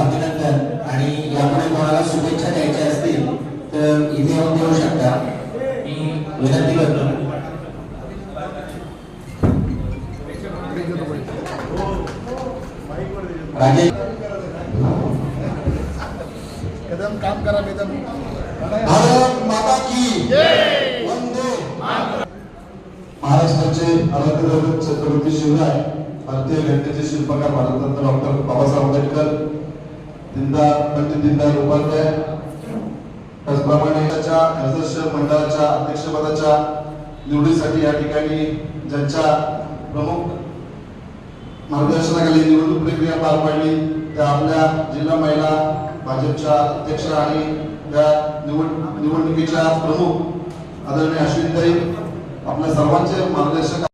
अभिनंदन आणि यापुढे कोणाला शुभेच्छा द्यायच्या असतील तर इथे येऊन देऊ शकता मी विनंती करतो राजे कदम काम करा भारत माता की महाराष्ट्राचे आराध्य छत्रपती शिवराय भारतीय घटनेचे शिल्पकार भारतरत्न डॉक्टर बाबासाहेब आंबेडकर दीनदार पंडित दीनदयाल उपाध्याय त्याचप्रमाणे सदस्य मंडळाच्या अध्यक्षपदाच्या निवडीसाठी या ठिकाणी ज्यांच्या प्रमुख मार्गदर्शनाखाली निवडणूक प्रक्रिया पार पाडली त्या आपल्या जिल्हा महिला भाजपच्या अध्यक्ष आणि त्या निवड निवडणुकीच्या प्रमुख आदरणीय अश्विनताई आपल्या सर्वांचे मार्गदर्शक